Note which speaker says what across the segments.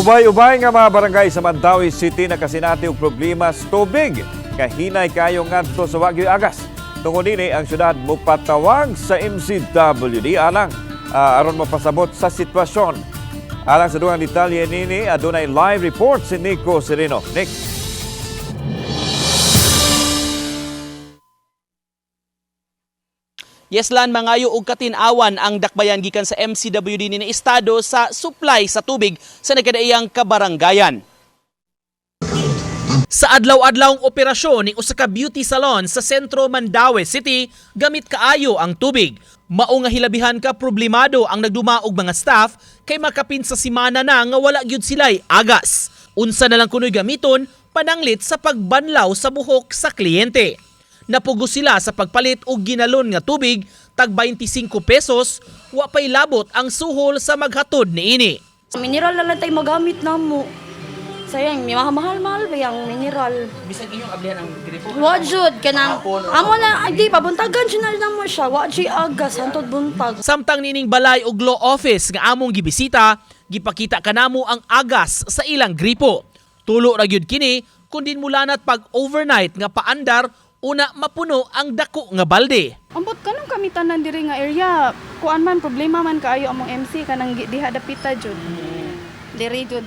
Speaker 1: Ubay-ubay nga mga barangay sa Mandawi City na kasinati og problema sa tubig. Kahinay kayo ngadto sa Wagyu Agas. Tungod ini ang syudad mopatawag sa MCWD alang ah, aron mapasabot sa sitwasyon. Alang sa duhang detalye nini adunay live report si Nico Sereno. Nick.
Speaker 2: Yeslan mangayo og katinawan ang dakbayan gikan sa MCWD ni estado sa supply sa tubig sa nagkadaiyang kabaranggayan. Sa adlaw-adlawng operasyon ning usa ka beauty salon sa sentro Mandaue City, gamit kaayo ang tubig. Mao nga hilabihan ka problemado ang nagdumaog mga staff kay makapin sa simana na nga wala gyud sila'y agas. Unsa na lang kunoy gamiton pananglit sa pagbanlaw sa buhok sa kliyente. Napugo sila sa pagpalit og ginalon nga tubig tag 25 pesos, wa pay labot ang suhol sa maghatod niini.
Speaker 3: Mineral na lang tayo magamit na mo. Sayang, may mahal-mahal ba yung mineral?
Speaker 2: Bisag inyong ablihan ang gripo.
Speaker 3: Wa jud kanang amo na ay di pabuntagan siya na mo siya. Wa jud agas hantod buntag.
Speaker 2: Samtang nining balay og law office nga among gibisita, gipakita kanamo ang agas sa ilang gripo. Tulo ra gyud kini kun din mulanat pag overnight nga paandar una mapuno ang dako nga balde.
Speaker 4: Ambot kanang kami tanan diri nga area. Kuan man problema man kaayo among MC kanang diha dapita jud. Diri jud.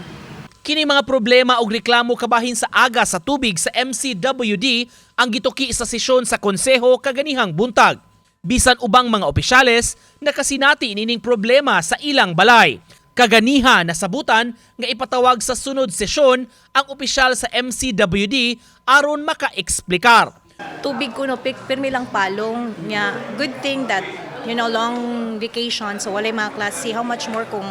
Speaker 2: Kini mga problema og reklamo kabahin sa aga sa tubig sa MCWD ang gituki sa sesyon sa konseho kaganihang buntag. Bisan ubang mga opisyales nakasinati nining problema sa ilang balay. Kaganiha na sabutan nga ipatawag sa sunod sesyon ang opisyal sa MCWD aron maka-eksplikar.
Speaker 5: Tubig kuno pirmi lang palong nya good thing that you know long vacation so walay mga klase. How much more kung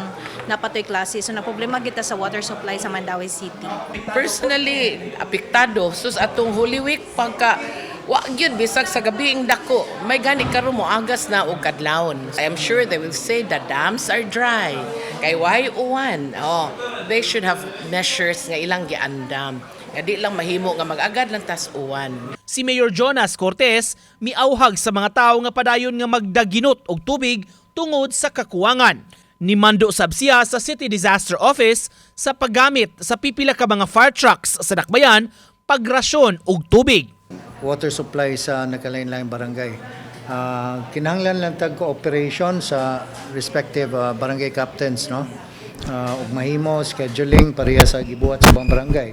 Speaker 5: napatoy klase? So na problema kita sa water supply sa Mandaue City.
Speaker 6: Personally apektado. Sus atong Holy Week pagka wa gyud bisag sa gabiing dako. May gani karon mo agas na og kadlawon. I am sure they will say the dams are dry. Kay why uwan? Oh they should have measures nga ilang giandam nga di lang mahimo nga mag-agad lang tas uwan
Speaker 2: Si Mayor Jonas Cortez miauhag sa mga tao nga padayon nga magdaginot og tubig tungod sa kakuwangan. Nimando sab siya sa City Disaster Office sa paggamit sa pipila ka mga fire trucks sa dakbayan pagrasyon og tubig.
Speaker 7: water supply sa nakalain-laing barangay. Ah, kinahanglan lang tag cooperation sa respective ah, barangay captains no. Ah, ug mahimo scheduling pareha sa gibuhat sa bang barangay.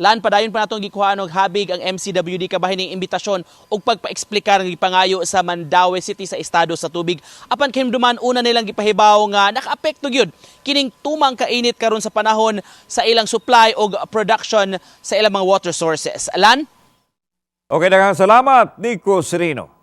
Speaker 2: Lan padayon pa natong gikuhaan og habig ang MCWD kabahin ning imbitasyon og pagpaeksplikar ng gipangayo sa Mandaue City sa estado sa tubig. Apan kinduman una nilang gipahibaw nga nakaapekto gyud kining tumang kainit karon sa panahon sa ilang supply og production sa ilang mga water sources. Lan?
Speaker 1: Okay, daghang salamat Nico Sereno.